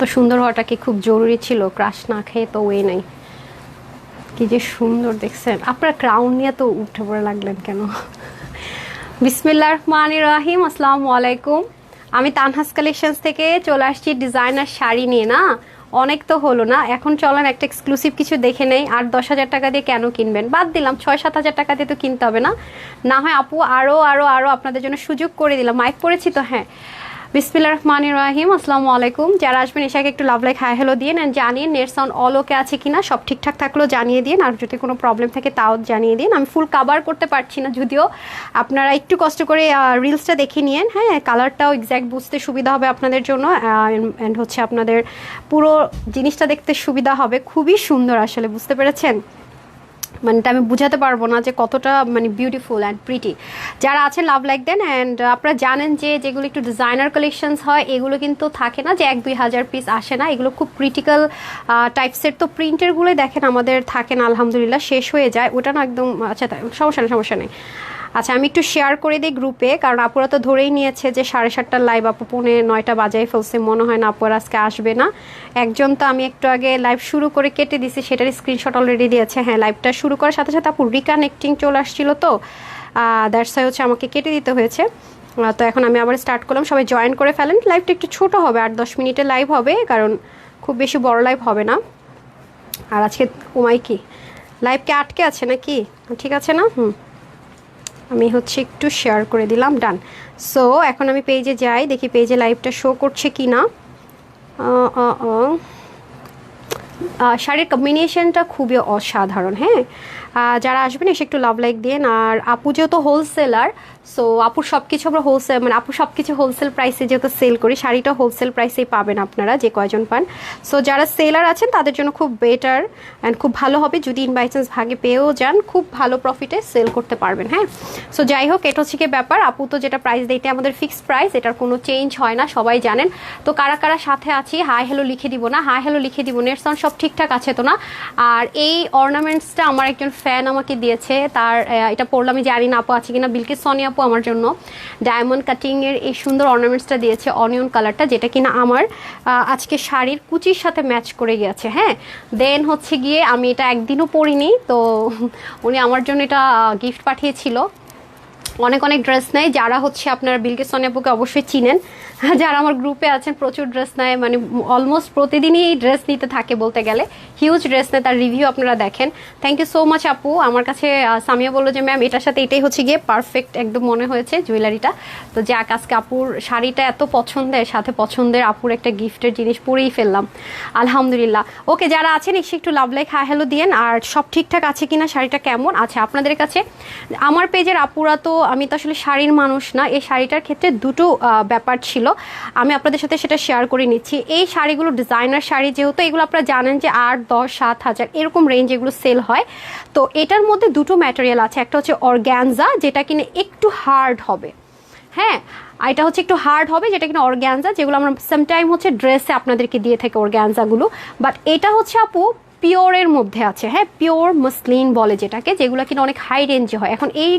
এত সুন্দর হওয়াটা কি খুব জরুরি ছিল ক্রাশ না খেয়ে তো ওয়ে নাই। কি যে সুন্দর দেখছেন। আপনার ক্রাউন নিয়ে তো উঠে পড়ে লাগলেন কেন? বিসমিল্লাহ রহমান রাহিম, আসসালামু আলাইকুম। আমি তানহাস কালেকশনস থেকে চলে আসছি ডিজাইনার শাড়ি নিয়ে, না? অনেক তো হলো না। এখন চলেন একটা এক্সক্লুসিভ কিছু দেখে নেই। আর দশ হাজার টাকা দিয়ে কেন কিনবেন? বাদ দিলাম, ছয় সাত হাজার টাকা দিয়ে তো কিনতে হবে না। না হয় আপু আরও আরও আরও আপনাদের জন্য সুযোগ করে দিলাম। মাইক পড়েছি তো হ্যাঁ। বিসমিল্লা রহমান রাহিম, আসসালামু আলাইকুম। যারা আসবেন এসাকে একটু লাভ লাইক হাই হ্যালো দিয়ে অ্যান্ড জানিয়ে নেট সাউন্ড অল ওকে আছে কিনা, সব ঠিকঠাক থাকলেও জানিয়ে দিন। আর যদি কোনো প্রবলেম থাকে তাও জানিয়ে দিন। আমি ফুল কাভার করতে পারছি না, যদিও আপনারা একটু কষ্ট করে রিলসটা দেখে নিন হ্যাঁ কালারটাও এক্স্যাক্ট বুঝতে সুবিধা হবে আপনাদের জন্য। অ্যান্ড হচ্ছে আপনাদের পুরো জিনিসটা দেখতে সুবিধা হবে। খুবই সুন্দর আসলে, বুঝতে পেরেছেন? মানে আমি বুঝাতে পারব না যে কতটা মানে বিউটিফুল অ্যান্ড প্রিটি যারা আছেন লাভ লাইক দেন অ্যান্ড আপনারা জানেন যে যেগুলো একটু ডিজাইনার কালেকশনস হয়, এগুলো কিন্তু থাকে না যে এক দুই হাজার পিস আসে না। এগুলো খুব ক্রিটিক্যাল টাইপসের তো প্রিন্টেরগুলোই দেখেন আমাদের থাকে না, আলহামদুলিল্লাহ, শেষ হয়ে যায়। ওটা না একদম আচ্ছা সমস্যা নেই সমস্যা নেই। আচ্ছা আমি একটু শেয়ার করে দিই গ্রুপে কারণ আপুরা তো ধরেই নিয়েছে যে সাড়ে সাতটার লাইভ আপু পৌনে নয়টা বাজায় ফেলছে, মনে হয় না আপুরা আজকে আসবে না। একজন তো আমি একটু আগে লাইভ শুরু করে কেটে দিছি, সেটার স্ক্রিনশট অলরেডি দিয়েছে। হ্যাঁ লাইভটা শুরু করার সাথে সাথে আপু রিকানেক্টিং চলে আসছিল তো। দ্যাটস হচ্ছে আমাকে কেটে দিতে হয়েছে। তো এখন আমি আবার স্টার্ট করলাম, সবাই জয়েন করে ফেলেন। লাইভটা একটু ছোট হবে, আট দশ মিনিটের লাইভ হবে, কারণ খুব বেশি বড় লাইভ হবে না। আর আজকে ওমাই কি? লাইভকে আটকে আছে নাকি? ঠিক আছে না? হুম। আমি হচ্ছে একটু শেয়ার করে দিলাম ডান সো এখন আমি পেজে যাই, দেখি পেজে লাইভটা শো করছে কি না শাড়ির কম্বিনেশনটা খুবই অসাধারণ হ্যাঁ? যারা আসবেন, এসে একটু লাভ লাইক দিন আর আপু যেহেতু হোলসেলার সো আপুর সব কিছু আমরা হোলসেল মানে আপু সব কিছু হোলসেল প্রাইসে যেহেতু সেল করি, শাড়িটা হোলসেল প্রাইসেই পাবেন আপনারা, যে কয়জন পান। সো যারা সেলার আছেন, তাদের জন্য খুব বেটার অ্যান্ড খুব ভালো হবে, যদি ইন বাই চান্স ভাগে পেয়েও যান, খুব ভালো প্রফিটে সেল করতে পারবেন হ্যাঁ। সো যাই হোক, এটা হচ্ছে ব্যাপার। আপু তো যেটা প্রাইস দেয় আমাদের ফিক্সড প্রাইস এটার কোনো চেঞ্জ হয় না, সবাই জানেন। তো কারা কারা সাথে আছি হাই হ্যালো লিখে দিব না হাই হ্যালো লিখে দিব নেট সাউন্ড সব ঠিকঠাক আছে তো না। আর এই অর্নামেন্টসটা আমার একজন ফ্যান আমাকে দিয়েছে, তার এটা পড়লাম, আমি জানি না আপু আছে কিনা, বিলকিস সনি আপু, আমার জন্য ডায়মন্ড কাটিংয়ের এই সুন্দর অর্নামেন্টসটা দিয়েছে অনিয়ন কালারটা যেটা কিনা আমার আজকে শাড়ির কুচির সাথে ম্যাচ করে গিয়েছে হ্যাঁ? দেন হচ্ছে গিয়ে আমি এটা একদিনও পরিনি, তো উনি আমার জন্য এটা গিফট পাঠিয়েছিল। অনেক অনেক ড্রেস নেয়। যারা হচ্ছে আপনারা বিলকে সোনিয়াপুকে অবশ্যই চিনেন। যারা আমার গ্রুপে আছেন, প্রচুর ড্রেস নেয়। মানে অলমোস্ট প্রতিদিনই এই ড্রেস নিতে থাকে বলতে গেলে। হিউজ ড্রেস নেয়, তার রিভিউ আপনারা দেখেন। থ্যাংক ইউ সো মাচ আপু। আমার কাছে সামিয়া বলল যে ম্যাম এটার সাথে এটাই হচ্ছে গিয়ে পারফেক্ট একদম মনে হয়েছে জুয়েলারিটা তো যাক, আজকে আপুর শাড়িটা এত পছন্দের, সাথে পছন্দের আপুর একটা গিফটের জিনিস পরেই ফেললাম। আলহামদুলিল্লাহ। ওকে যারা আছেন, এসে একটু লাভ লাইক হ্যাঁ হ্যালো দিয়েন। আর সব ঠিকঠাক আছে কিনা, শাড়িটা কেমন? আছে আপনাদের কাছে, আমার পেজের আপুরা তো আমি তো আসলে শাড়ির মানুষ না, এই শাড়িটার ক্ষেত্রে দুটো ব্যাপার ছিল। আমি আপনাদের সাথে সেটা শেয়ার করে নিচ্ছি। এই শাড়িগুলো ডিজাইনার শাড়ি যেহেতু, এগুলো আপনারা জানেন যে আট, দশ, সাত হাজার এরকম রেঞ্জ এগুলো সেল হয়। তো এটার মধ্যে দুটো ম্যাটেরিয়াল আছে। একটা হচ্ছে অর্গ্যানজা যেটা কিনে একটু হার্ড হবে। হ্যাঁ এটা হচ্ছে একটু হার্ড হবে, যেটা কিনা অর্গ্যানজা যেগুলো আমরা সামটাইম হচ্ছে ড্রেসে আপনাদেরকে দিয়ে থাকে অর্গ্যানজাগুলো বাট এটা হচ্ছে আপু পিওরের মধ্যে আছে। হ্যাঁ পিওর মসলিন বলে যেটাকে, যেগুলো কিনা অনেক হাই রেঞ্জে হয়। এখন এই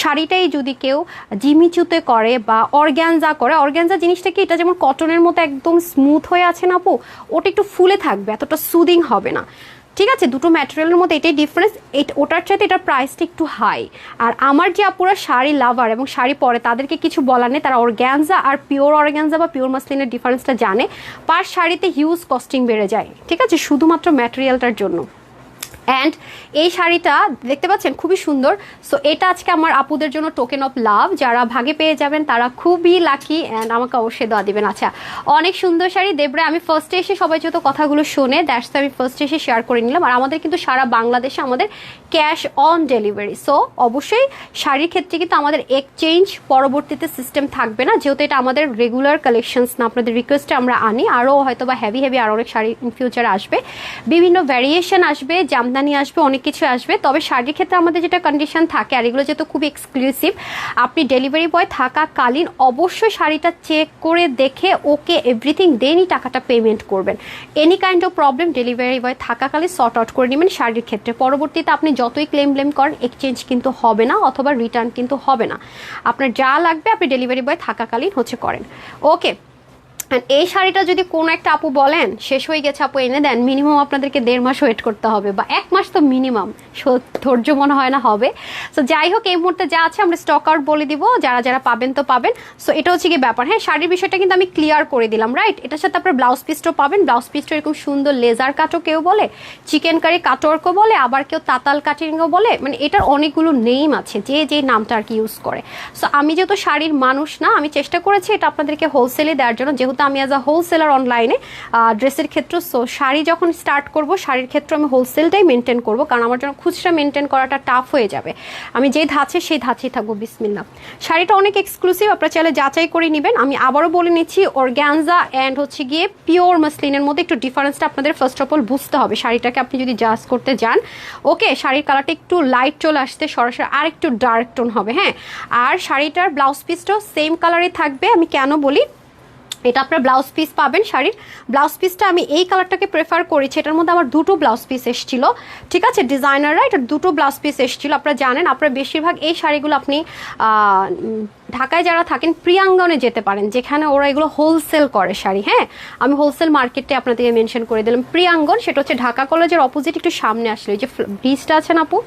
শাড়িটাই যদি কেউ জিমিচুতে করে বা অর্গ্যানজা করে, অর্গ্যানজা জিনিসটা কি, এটা যেমন কটনের মতো একদম স্মুথ হয়ে আছে না আপু, ওটা একটু ফুলে থাকবে, এতটা সুদিং হবে না। ঠিক আছে, দুটো ম্যাটেরিয়ালের মধ্যে এটাই ডিফারেন্স ওটার চাইতে এটার প্রাইসটা একটু হাই আর আমার যে আপুরা শাড়ি লাভার এবং শাড়ি পরে, তাদেরকে কিছু বলার নেই। তারা অর্গ্যানজা আর পিওর অর্গ্যানজা বা পিওর মাসলিনের ডিফারেন্সটা জানে। পার শাড়িতে হিউজ কস্টিং বেড়ে যায়। ঠিক আছে, শুধুমাত্র ম্যাটেরিয়ালটার জন্য। অ্যান্ড এই শাড়িটা দেখতে পাচ্ছেন খুবই সুন্দর। সো এটা আজকে আমার আপুদের জন্য টোকেন অফ লাভ যারা ভাগে পেয়ে যাবেন, তারা খুবই লাকি অ্যান্ড আমাকে অবশ্যই দেওয়া দেবেন। আচ্ছা অনেক সুন্দর শাড়ি। দেবরে, আমি ফার্স্টে এসে সবাই যত কথাগুলো শোনে দ্যাটস আমি ফার্স্টে এসে শেয়ার করে নিলাম। আর আমাদের কিন্তু সারা বাংলাদেশে আমাদের ক্যাশ অন ডেলিভারি সো অবশ্যই শাড়ির ক্ষেত্রে কিন্তু আমাদের এক্সচেঞ্জ পরবর্তীতে সিস্টেম থাকবে না। যেহেতু এটা আমাদের রেগুলার কালেকশনস না, আপনাদের রিকোয়েস্টে আমরা আনি। আরও হয়তো বা হেভি হেভি আর অনেক শাড়ি ইন ফিউচারে আসবে। বিভিন্ন ভ্যারিয়েশন আসবে জামদানি জামদানি আসবে, অনেক কিছু আসবে। তবে শাড়ির ক্ষেত্রে আমাদের যেটা কন্ডিশন থাকে, আর এগুলো যেহেতু খুব এক্সক্লুসিভ আপনি ডেলিভারি বয় থাকাকালীন অবশ্যই শাড়িটা চেক করে দেখে ওকে এভরিথিং দেনই টাকাটা পেমেন্ট করবেন। Any kind of problem delivery boy থাকাকালীন সর্ট আউট করে নেবেন শাড়ির ক্ষেত্রে। পরবর্তীতে আপনি যতই ক্লেম ব্লেম করেন এক্সচেঞ্জ কিন্তু হবে না, অথবা রিটার্ন কিন্তু হবে না। আপনার যা লাগবে আপনি ডেলিভারি বয় থাকাকালীন হচ্ছে করেন। ওকে And এই শাড়িটা যদি কোনো একটা আপু বলেন, শেষ হয়ে গেছে আপু, এনে দেন মিনিমাম আপনাদেরকে দেড় মাস ওয়েট করতে হবে বা এক মাস তো মিনিমাম ধৈর্য মনে হয় না হবে। সো যাই হোক, এই মুহূর্তে যা আছে আমরা স্টক আউট বলে দিব, যারা যারা পাবেন তো পাবেন। সো এটা হচ্ছে কি ব্যাপার হ্যাঁ শাড়ির বিষয়টা কিন্তু আমি ক্লিয়ার করে দিলাম রাইট এটার সাথে আপনার ব্লাউজ পিসটাও পাবেন ব্লাউজ পিসটা এরকম সুন্দর লেজার কাটও কেউ বলে চিকেন কারি কাটওয়ার্কও বলে, আবার কেউ তাতাল কাটিংও বলে মানে এটার অনেকগুলো নেম আছে, যে যে নামটা আর কি ইউজ করে। সো আমি যেহেতু শাড়ির মানুষ না, আমি চেষ্টা করেছি এটা আপনাদেরকে হোলসেলে দেওয়ার জন্য, যেহেতু আমি অ্যাজ আ হোলসেলার অনলাইনে ড্রেসের ক্ষেত্রে সো শাড়ি যখন স্টার্ট করব, শাড়ির ক্ষেত্রে আমি হোলসেলটাই মেনটেন করব, কারণ আমার জন্য খুচরা মেনটেন করাটা টাফ হয়ে যাবে। আমি যে ধাঁচে, সেই ধাঁচেই থাকব বিসমিল্লা শাড়িটা অনেক এক্সক্লুসিভ আপনারা চাইলে যাচাই করে নেবেন। আমি আবারও বলে নিচ্ছি অর্গ্যানজা অ্যান্ড হচ্ছে গিয়ে পিওর মাসলিনের মধ্যে একটু ডিফারেন্সটা আপনাদের ফার্স্ট অফ অল বুঝতে হবে। শাড়িটাকে আপনি যদি জাজ করতে যান ওকে শাড়ির কালারটা একটু লাইট চলে আসতে সরাসরি আর একটু ডার্ক টোন হবে হ্যাঁ? আর শাড়িটার ব্লাউজ পিসটাও সেম কালারে থাকবে, আমি কেন বলি? এটা আপনার ব্লাউজ পিস পাবেন শাড়ির। ব্লাউজ পিসটা আমি এই কালারটাকে প্রেফার করেছি। এটার মধ্যে আমার দুটো ব্লাউজ পিস এসেছিল। ঠিক আছে ডিজাইনাররা এটা দুটো ব্লাউজ পিস এসেছিল। আপনারা জানেন, আপনারা বেশিরভাগ এই শাড়িগুলো আপনি ঢাকায় যারা থাকেন, প্রিয়াঙ্গনে যেতে পারেন, যেখানে ওরা এগুলো হোলসেল করে শাড়ি হ্যাঁ? আমি হোলসেল মার্কেটে আপনাদেরকে মেনশন করে দিলাম। প্রিয়াঙ্গন, সেটা হচ্ছে ঢাকা কলেজের অপোজিট একটু সামনে আসলে যে ব্রিজটা আছে না আপু?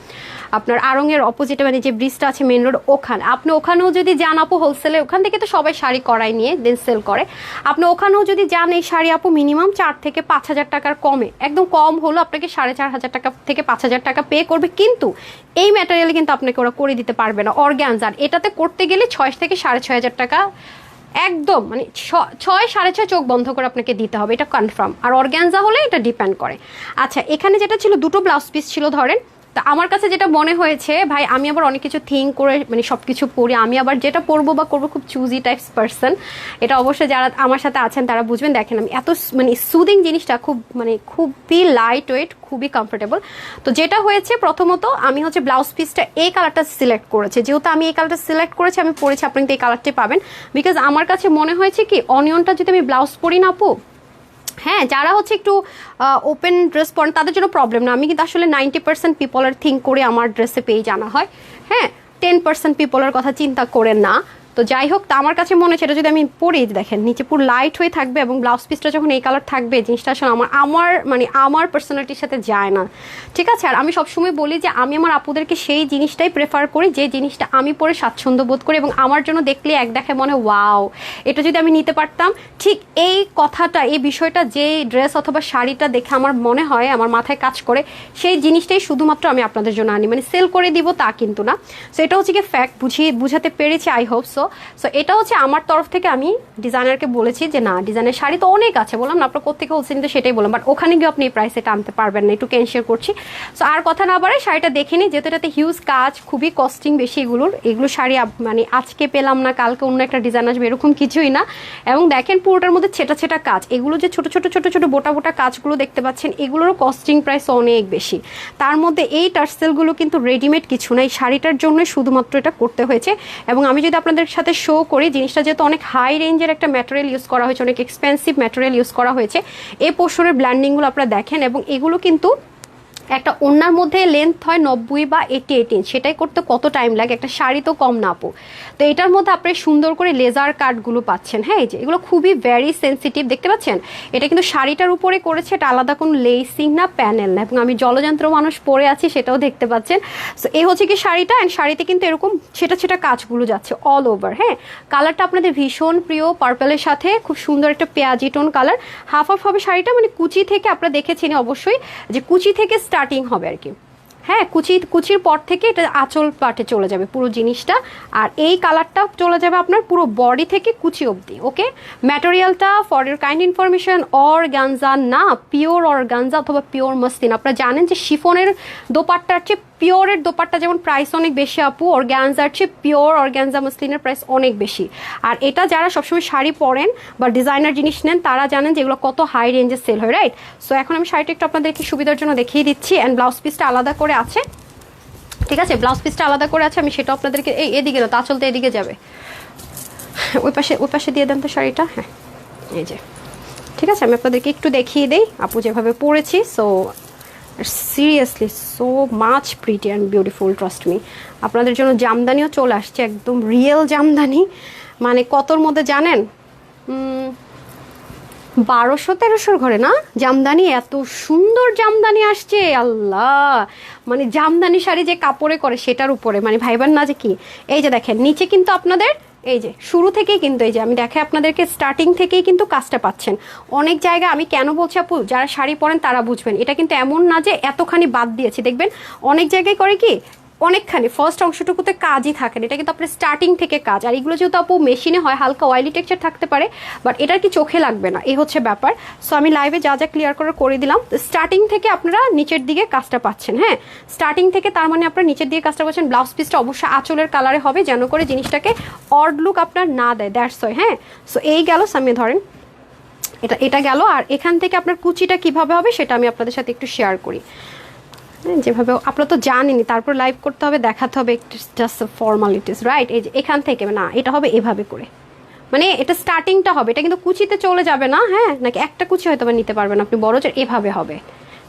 আপনার আরঙের অপোজিটে মানে যে ব্রিজটা আছে মেন রোড ওখানে। আপনি ওখানেও যদি যান আপু হোলসেলে ওখান থেকে তো সবাই শাড়ি করায় নিয়ে দেন সেল করে। আপনি ওখানেও যদি যান, এই শাড়ি আপু মিনিমাম চার থেকে পাঁচ হাজার টাকার কমে। একদম কম হলো আপনাকে সাড়ে চার হাজার টাকা থেকে পাঁচ হাজার টাকা পে করবে, কিন্তু এই ম্যাটেরিয়ালে কিন্তু আপনাকে ওরা করে দিতে পারবে না। অর্গ্যানজার এটাতে করতে গেলে ছয় থেকে সাড়ে ছয় হাজার টাকা একদম মানে ছয় সাড়ে ছয় চোখ বন্ধ করে আপনাকে দিতে হবে, এটা কনফার্ম আর অর্গ্যানজা হলে এটা ডিপেন্ড করে। আচ্ছা এখানে যেটা ছিল, দুটো ব্লাউজ পিস ছিল ধরেন তা আমার কাছে যেটা মনে হয়েছে, ভাই, আমি আবার অনেক কিছু থিঙ্ক করে মানে সব কিছু পড়ি, আমি আবার যেটা পড়ব বা করব খুব চুজি টাইপস পার্সন এটা অবশ্যই যারা আমার সাথে আছেন তারা বুঝবেন। দেখেন, আমি এত মানে সুদিং জিনিসটা খুব মানে খুবই লাইট ওয়েট খুবই কমফোর্টেবল তো যেটা হয়েছে প্রথমত, আমি হচ্ছে ব্লাউজ পিসটা এই কালারটা সিলেক্ট করেছি। যেহেতু আমি এই কালারটা সিলেক্ট করেছি, আমি পরেছি, আপনি তো এই কালারটি পাবেন। বিকজ আমার কাছে মনে হয়েছে কি অনিয়নটা যদি আমি ব্লাউজ পরি না আপু হ্যাঁ যারা হচ্ছে একটু ওপেন ড্রেস পরেন, তাদের জন্য প্রবলেম না। আমি কিন্তু আসলে নাইনটি পার্সেন্ট পিপলের থিঙ্ক করে আমার ড্রেসে পেয়ে জানা হয়। হ্যাঁ টেন পার্সেন্ট পিপলের কথা চিন্তা করে না। তো যাই হোক, তা আমার কাছে মনে হচ্ছে এটা যদি আমি পরে দেখেন, নিচে পুরো লাইট হয়ে থাকবে এবং ব্লাউজ পিসটা যখন এই কালার থাকবে, জিনিসটা আসলে আমার আমার মানে আমার পার্সোনালিটির সাথে যায় না। ঠিক আছে? আর আমি সবসময় বলি যে আমি আমার আপুদেরকে সেই জিনিসটাই প্রেফার করি যে জিনিসটা আমি পরে স্বাচ্ছন্দ্য বোধ করি এবং আমার জন্য দেখলে এক দেখে মনে ওয়াও এটা যদি আমি নিতে পারতাম। ঠিক এই কথাটা, এই বিষয়টা যে ড্রেস অথবা শাড়িটা দেখে আমার মনে হয়, আমার মাথায় কাজ করে, সেই জিনিসটাই শুধুমাত্র আমি আপনাদের জন্য আনি। মানে সেল করে দিব তা কিন্তু না। সো এটা হচ্ছে কি ফ্যাক্ট বুঝিয়ে, বুঝাতে পেরেছি আই হোপ সো সো এটা হচ্ছে আমার তরফ থেকে আমি ডিজাইনারকে বলেছি যে, না ডিজাইনের শাড়ি তো অনেক আছে। বললাম, না, আপনার কোথেকে হোলসেল কিন্তু সেটাই বললাম। বাট ওখানে গিয়ে আপনি এই প্রাইসে এটা আনতে পারবেন না, একটু ক্যান্সিয়ার করছি। সো আর কথা না বাড়ে শাড়িটা দেখে নিই, যেহেতু এটাতে হিউজ কাজ, খুবই কস্টিং বেশি এগুলোর, এগুলো শাড়ি মানে আজকে পেলাম না, কালকে অন্য একটা ডিজাইন আসবে, এরকম কিছুই না। এবং দেখেন পুরোটার মধ্যে ছেটা ছেটা কাজ, এগুলো যে ছোট ছোট ছোট ছোট, বোটা বোটা কাজগুলো দেখতে পাচ্ছেন, এগুলোরও কস্টিং প্রাইস অনেক বেশি। তার মধ্যে এই টার্সেলগুলো কিন্তু রেডিমেড কিছু না, এই শাড়িটার জন্য শুধুমাত্র এটা করতে হয়েছে। এবং আমি যদি আপনাদের সাথে শো করে, জিনিসটা যেহেতু অনেক হাই রেঞ্জের একটা ম্যাটেরিয়াল ইউজ করা হয়েছে, অনেক এক্সপেন্সিভ ম্যাটেরিয়াল ইউজ করা হয়েছে এ পোর্শনের ব্ল্যান্ডিংগুলো আপনারা দেখেন এবং এগুলো কিন্তু একটা ওনার মধ্যে লেন্থ হয় নব্বই বা এইটি এইট ইঞ্চ সেটাই করতে কত টাইম লাগে? একটা শাড়ি তো কম না আপু। তো এটার মধ্যে আপনি সুন্দর করে লেজার কাটগুলো পাচ্ছেন হ্যাঁ এই যে, এগুলো খুবই ভ্যারি সেন্সিটিভ দেখতে পাচ্ছেন? এটা কিন্তু শাড়িটার উপরে করেছে, এটা আলাদা কোনো লেসিং না প্যানেল না। এবং আমি জলযন্ত্র মানুষ পরে আছি, সেটাও দেখতে পাচ্ছেন। সো এই হচ্ছে কি শাড়িটা অ্যান্ড শাড়িতে কিন্তু এরকম ছেটা ছেটা কাজগুলো যাচ্ছে অল ওভার হ্যাঁ? কালারটা আপনাদের ভীষণ প্রিয় পার্পেলের সাথে খুব সুন্দর একটা পেঁয়াজি টোন কালার হাফ হাফ হবে শাড়িটা মানে কুচি থেকে আপনারা দেখেছেন অবশ্যই, যে কুচি থেকে স্টার্টিং হবে আর কি। হ্যাঁ কুচি, কুচির পর থেকে এটা আঁচল পাটে চলে যাবে পুরো জিনিসটা। আর এই কালারটা চলে যাবে আপনার পুরো বডি থেকে কুচি অবধি okay ম্যাটেরিয়ালটা for your kind information or গাঞ্জা না পিওর অর গাঞ্জা অথবা পিওর মসলিন আপনারা জানেন যে শিফনের দোপাট্টার চেয়ে পিওরের দোপাট্টা যেমন প্রাইস অনেক বেশি আপু অর্গ্যানজার চেয়ে পিওর অর্গ্যানজা মসলিনের প্রাইস অনেক বেশি। আর এটা যারা সবসময় শাড়ি পরেন বা ডিজাইনার জিনিস নেন, তারা জানেন যে এগুলো কত হাই রেঞ্জে সেল হয় রাইট সো এখন আমি শাড়িটা একটু আপনাদেরকে সুবিধার জন্য দেখিয়ে দিচ্ছি অ্যান্ড ব্লাউজ পিসটা আলাদা করে আছে। ঠিক আছে? ব্লাউজ পিসটা আলাদা করে আছে, আমি সেটা আপনাদেরকে এই এদিকে না তা চলতে এদিকে যাবে। ওই পাশে ওই পাশে দিয়ে দেন তো শাড়িটা হ্যাঁ এই যে। ঠিক আছে? আমি আপনাদেরকে একটু দেখিয়ে দিই, আপু যেভাবে পরেছি so seriously so much pretty and beautiful trust me আপনাদের জন্য জামদানিও চলে আসছে, একদম রিয়েল জামদানি। মানে কতর মধ্যে জানেন? বারোশো তেরোশোর ঘরে না? জামদানি, এত সুন্দর জামদানি আসছে, আল্লাহ। মানে জামদানি শাড়ি যে কাপড়ে করে, সেটার উপরে। মানে ভাইবার না যে কি? এই যে দেখেন, নিচে কিন্তু আপনাদের এই যে, শুরু থেকেই কিন্তু এই যে, আমি দেখে আপনাদেরকে স্টার্টিং থেকেই কিন্তু কাজটা পাচ্ছেন। অনেক জায়গা আমি কেন বলছি আপু, যারা শাড়ি পরেন তারা বুঝবেন। এটা কিন্তু এমন না যে এতখানি বাদ দিয়েছি, দেখবেন? অনেক জায়গায় করে কি অনেকখানি ফার্স্ট অংশটুকুতে কাজই থাকে না। এটা কিন্তু আপনার স্টার্টিং থেকে কাজ। আর এগুলো যেহেতু আপু মেশিনে হয় হালকা অয়েলি টেক্সচার থাকতে পারে বাট এটার কি চোখে লাগবে না এই হচ্ছে ব্যাপার। সো আমি লাইভে যা যা ক্লিয়ার করে করে দিলাম। স্টার্টিং থেকে আপনারা নিচের দিকে কাজটা পাচ্ছেন হ্যাঁ? স্টার্টিং থেকে তার মানে আপনারা নিচের দিকে কাজটা পাচ্ছেন। ব্লাউজ পিসটা অবশ্যই আঁচলের কালারে হবে যেন করে জিনিসটাকে অড লুক আপনার না দেয় দ্যাটস ওই হ্যাঁ? সো এই গেল সামনে ধরেন। এটা এটা গেল। আর এখান থেকে আপনার কুচিটা কীভাবে হবে সেটা আমি আপনাদের সাথে একটু শেয়ার করি। হ্যাঁ, যেভাবে আপনারা তো জানেনই, তারপর লাইভ করতে হবে, দেখাতে হবে জাস্ট ফর্মালিটিস রাইট এই যে এখান থেকে, না, এটা হবে এভাবে করে। মানে এটা স্টার্টিংটা হবে, এটা কিন্তু কুচিতে চলে যাবে না হ্যাঁ? নাকি একটা কুচি হয়তো নিতে পারবেন, আপনি বড় এভাবে হবে।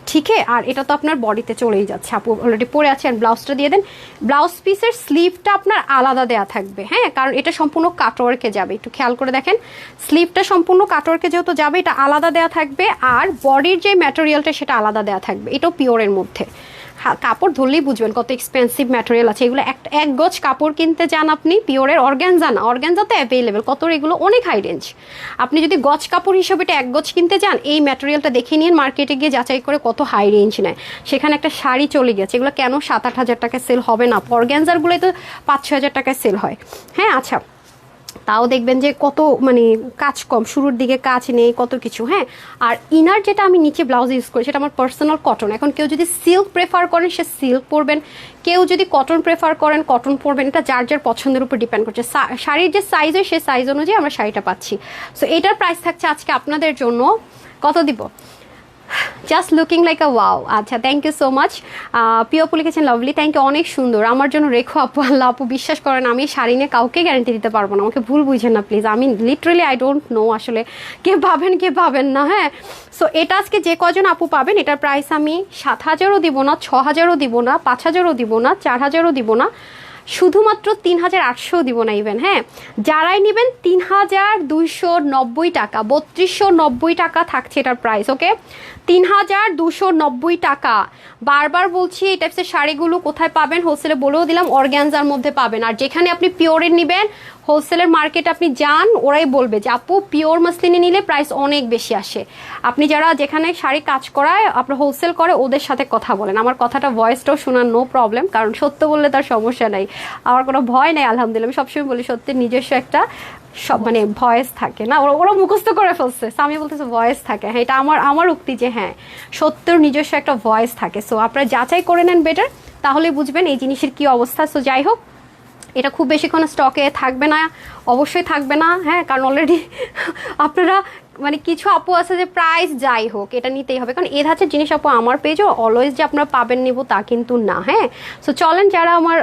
ঠিক আর এটা তো আপনার বডিতে চলেই যাচ্ছে। আপু অলরেডি পরে আছে আর ব্লাউজটা দিয়ে দেন। ব্লাউজ পিসের স্লিভটা আপনার আলাদা দেয়া থাকবে হ্যাঁ? কারণ এটা সম্পূর্ণ কাটওয়ার্কে যাবে। একটু খেয়াল করে দেখেন। স্লিভটা সম্পূর্ণ কাটওয়ার্কে যেহেতু যাবে, এটা আলাদা দেয়া থাকবে। আর বডির যে ম্যাটেরিয়ালটা সেটা আলাদা দেয়া থাকবে। এটাও পিওরের মধ্যে। কাপড় ধরলেই বুঝবেন কত এক্সপেন্সিভ ম্যাটেরিয়াল আছে। এগুলো এক এক গজ কাপড় কিনতে চান আপনি, পিওরের অর্গ্যানজা না অর্গ্যানজা তো অ্যাভেলেবেল কত এগুলো অনেক হাই রেঞ্জ আপনি যদি গজ কাপড় হিসেবে এটা এক গজ কিনতে চান এই ম্যাটেরিয়ালটা দেখে নিন মার্কেটে গিয়ে যাচাই করে কত হাই রেঞ্জ নেয়। সেখানে একটা শাড়ি চলে গেছে, এগুলো কেন সাত আট হাজার টাকায় সেল হবে না? অর্গ্যানজারগুলোই তো পাঁচ ছ হাজার টাকায় সেল হয়। হ্যাঁ আচ্ছা। তাও দেখবেন যে কত মানে কাজ কম, শুরুর দিকে কাজ নেই, কত কিছু হ্যাঁ? আর ইনার যেটা আমি নিচে ব্লাউজ ইউজ করি, সেটা আমার পার্সোনাল কটন এখন কেউ যদি সিল্ক প্রেফার করেন, সে সিল্ক পরবেন। কেউ যদি কটন প্রেফার করেন কটন পরবেন, এটা যার যার পছন্দের উপর ডিপেন্ড করছে। শাড়ির যে সাইজ হয় সেই সাইজ অনুযায়ী আমরা শাড়িটা পাচ্ছি। সো এটার প্রাইস থাকছে আজকে আপনাদের জন্য, কত দিব? Just looking like a wow আচ্ছা থ্যাংক ইউ সো মাচ প্রিয় আপু লিখেছেন লাভলি থ্যাংক ইউ অনেক সুন্দর। আমার জন্য রেখো আপু, আল্লাহ আপু, বিশ্বাস করেন, আমি শাড়ি নিয়ে কাউকে গ্যারান্টি দিতে পারব না। আমাকে ভুল বুঝেন না প্লিজ আমি লিটারেলি আই ডোন্ট নো আসলে কে পাবেন কে পাবেন না হ্যাঁ? সো এটা আজকে যে কজন আপু পাবেন, এটার প্রাইস আমি সাত হাজারও দিব না, ছ হাজারও দিব না, পাঁচ হাজারও দিব না, চার হাজারও দিব না। শুধুমাত্র তিন হাজার আটশো দিব না ইভেন হ্যাঁ? যারাই নেবেন তিন হাজার দুইশো নব্বই টাকা, বত্রিশশো নব্বই টাকা থাকছে এটার প্রাইস ওকে তিন হাজার দুশো নব্বই টাকা। বারবার বলছি, এই টাইপসের শাড়িগুলো কোথায় পাবেন? হোলসেলে বলেও দিলাম অর্গ্যানজার মধ্যে পাবেন। আর যেখানে আপনি পিওরের নেবেন হোলসেলের মার্কেট আপনি যান, ওরাই বলবে যে, আপু পিওর মাসলিনে নিলে প্রাইস অনেক বেশি আসে। আপনি যারা যেখানে শাড়ি কাজ করায়, আপনার হোলসেল করে, ওদের সাথে কথা বলেন। আমার কথাটা ভয়েসটাও শোনার নো প্রবলেম কারণ সত্য বললে তার সমস্যা নাই। আমার কোনো ভয় নেই, আলহামদুলিল্লাহ। আমি সবসময় বলি সত্যি নিজস্ব একটা সব মানে ভয়েস থাকে, না? ওরা ওরা মুখস্থ করে ফেলছে। আমি বলতেছে ভয়েস থাকে। হ্যাঁ এটা আমার আমার উক্তি যে হ্যাঁ সত্যর নিজস্ব একটা ভয়েস থাকে। সো আপনারা যাচাই করে নেন বেটার তাহলে বুঝবেন এই জিনিসের কি অবস্থা। সো যাই হোক, এটা খুব বেশিক্ষণ স্টকে থাকবে না, অবশ্যই থাকবে না। হ্যাঁ কারণ অলরেডি আপনারা মানে কিছু আপু আছে যে প্রাইস যাই হোক, এটা নিতেই হবে। কারণ এ ধাঁচের জিনিস আপু আমার পেজও অলওয়েজ যে আপনারা পাবেন নিব তা কিন্তু না হ্যাঁ? সো চলেন যারা আমার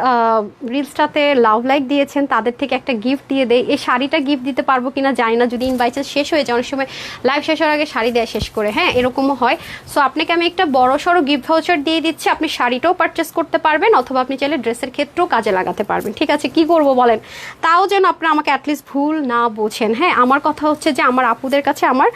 রিলসটাতে লাভ লাইক দিয়েছেন, তাদের থেকে একটা গিফট দিয়ে দেয় এই শাড়িটা গিফট দিতে পারব কিনা জানি না, যদি ইনভাইস শেষ হয়ে যায়, অনেক সময় লাইভ শেষ হওয়ার আগে শাড়ি দেয় শেষ করে হ্যাঁ? এরকমও হয়। সো আপনাকে আমি একটা বড় সড়ো গিফট ভাউচার দিয়ে দিচ্ছি। আপনি শাড়িটাও পারচেস করতে পারবেন, অথবা আপনি চাইলে ড্রেসের ক্ষেত্রেও কাজে লাগাতে পারবেন। ঠিক আছে, কি করব বলেন? তাও যেন আপনারা আমাকে অ্যাটলিস্ট ভুল না বোঝেন হ্যাঁ? আমার কথা হচ্ছে যে আমার আপুদের কাছে আমার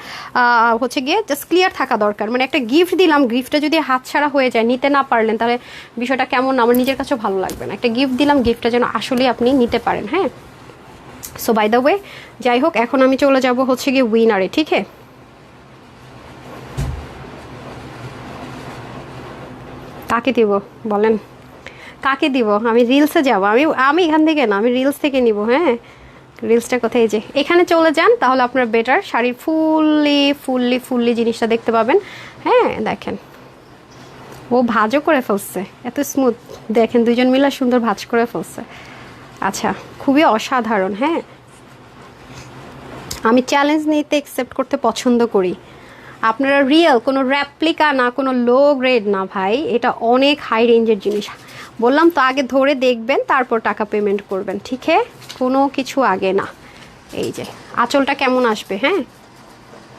হচ্ছে গিয়ে জাস্ট ক্লিয়ার থাকা দরকার। মানে একটা গিফট দিলাম গিফটটা যদি হাতছাড়া হয়ে যায়, নিতে না পারলেন, তাহলে বিষয়টা কেমন আমার নিজের কাছেও ভালো লাগবে না। একটা গিফট দিলাম গিফটটা যেন আসলে আপনি নিতে পারেন হ্যাঁ? সো বাই দ্য ওয়ে যাই হোক, এখন আমি চলে যাব হচ্ছে গিয়ে উইনারে ঠিক আছে কাকে দিব বলেন? কাকে দিব? আমি রিলসে যাব। আমি আমি এখান থেকে না, আমি রিলস থেকে নিব হ্যাঁ? রিলসটা কোথায় যে, এখানে চলে যান, তাহলে আপনার বেটার শাড়ির ফুললি ফুললি ফুললি জিনিসটা দেখতে পাবেন। হ্যাঁ দেখেন। ও ভাজও করে ফেলছে, এত স্মুথ দেখেন দুজন মিলে সুন্দর ভাজ করে ফেলছে। আচ্ছা খুবই অসাধারণ হ্যাঁ। আমি চ্যালেঞ্জ নিতে অ্যাকসেপ্ট করতে পছন্দ করি। আপনারা রিয়েল কোনো র্যাপ্লিকা না, কোনো লো গ্রেড না ভাই, এটা অনেক হাই রেঞ্জের জিনিস। বললাম তো আগে ধরে দেখবেন, তারপর টাকা পেমেন্ট করবেন, ঠিক আছে কোনো কিছু আগে না। এই যে, আঁচলটা কেমন আসবে হ্যাঁ?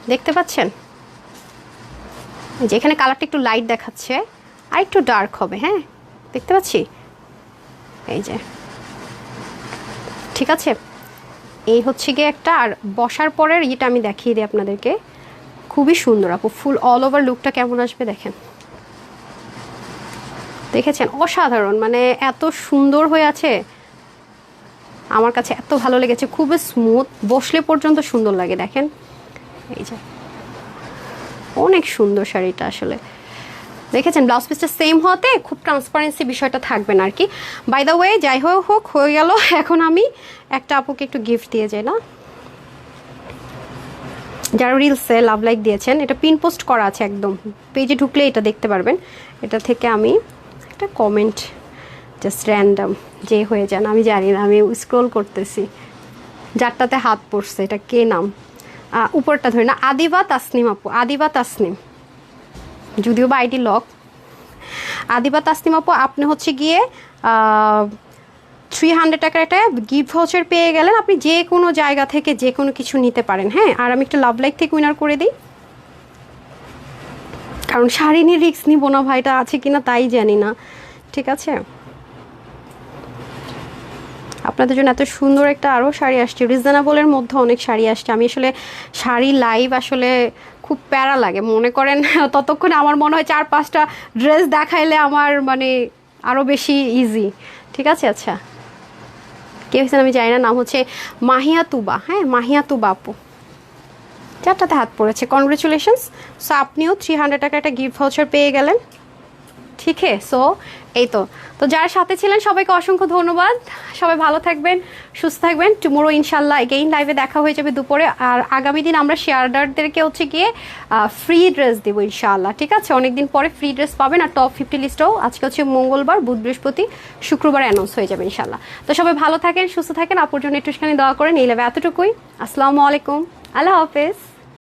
দেখতে পাচ্ছেন? যেখানে কালারটা একটু লাইট দেখাচ্ছে, আর একটু ডার্ক হবে হ্যাঁ? দেখতে পাচ্ছি? এই যে। ঠিক আছে? এই হচ্ছে গিয়ে একটা, আর বসার পরের ইয়েটা আমি দেখিয়ে দিই আপনাদেরকে। খুবই সুন্দর আপু। ফুল অল ওভার লুকটা কেমন আসবে দেখেন? দেখেছেন? অসাধারণ মানে এত সুন্দর হয়ে আছে। আমার কাছে এত ভালো লেগেছে, খুবই স্মুথ বসলে পর্যন্ত সুন্দর লাগে, দেখেন। এই যে, অনেক সুন্দর শাড়িটা আসলে। দেখেছেন? ব্লাউজ পিসটা সেম হতে খুব ট্রান্সপারেন্সি বিষয়টা থাকবে না আর কি। বাই দ্য ওয়ে যাই হোক হোক হয়ে গেল। এখন আমি একটা আপুকে একটু গিফট দিয়ে যাই, না? যারা রিলসে লাভ লাইক দিয়েছেন, এটা পিন পোস্ট করা আছে একদম। পেজে ঢুকলে এটা দেখতে পারবেন। এটা থেকে আমি একটা কমেন্ট জাস্ট র্যান্ডাম যে হয়ে যান, আমি জানি না, আমি স্ক্রোল করতেছি। যারটাতে হাত পড়ছে, এটা কে নাম? উপরটা ধরে না, আদিবা তাসনিম আপু, আদিবা তাসনিম। যদিও বা আইডি লক আদিবা তাসনিম আপু, আপনি হচ্ছে গিয়ে থ্রি হান্ড্রেড টাকার একটা গিফট ভাউচার পেয়ে গেলেন। আপনি যে কোনো জায়গা থেকে যে কোনো কিছু নিতে পারেন হ্যাঁ? আর আমি একটা লাভ লাইক থেকে উইনার করে দিই। কারণ শাড়ি নিয়ে রিক্স নিব না ভাইটা আছে কিনা তাই জানি না। ঠিক আছে? আপনাদের জন্য এত সুন্দর একটা আরও শাড়ি আসছে। রিজনেবলের মধ্যে অনেক শাড়ি আসছে। আমি আসলে শাড়ি লাইভ আসলে খুব প্যারা লাগে। মনে করেন, ততক্ষণে আমার মনে হয় চার পাঁচটা ড্রেস দেখাইলে আমার মানে আরও বেশি ইজি ঠিক আছে? আচ্ছা। কে হয়েছেন আমি জানি না, নাম হচ্ছে মাহিয়া তুবা। হ্যাঁ মাহিয়া তুবা আপু চারটাতে হাত পড়েছে। কনগ্রেচুলেশনস সো আপনিও থ্রি হান্ড্রেড টাকা একটা গিফট ভাউচার পেয়ে গেলেন। ঠিক সো এই তো তো যারা সাথে ছিলেন, সবাইকে অসংখ্য ধন্যবাদ। সবাই ভালো থাকবেন, সুস্থ থাকবেন। টুমোরো ইনশাল্লাহ এগেইন লাইভে দেখা হয়ে যাবে দুপুরে। আর আগামী দিন আমরা শেয়ারদারদেরকে হচ্ছে গিয়ে ফ্রি ড্রেস দেবো ইনশাআল্লাহ ঠিক আছে? অনেকদিন পরে ফ্রি ড্রেস পাবেন। আর টপ ফিফটি লিস্টও আজকে হচ্ছে মঙ্গলবার, বুধ, বৃহস্পতি, শুক্রবার অ্যানাউন্স হয়ে যাবে ইনশাল্লাহ। তো সবাই ভালো থাকেন, সুস্থ থাকেন। আপুর জন্য একটুখানি দোয়া করেন। এই লাইভে এতটুকুই। আসসালামু আলাইকুম। আল্লাহ হাফেজ।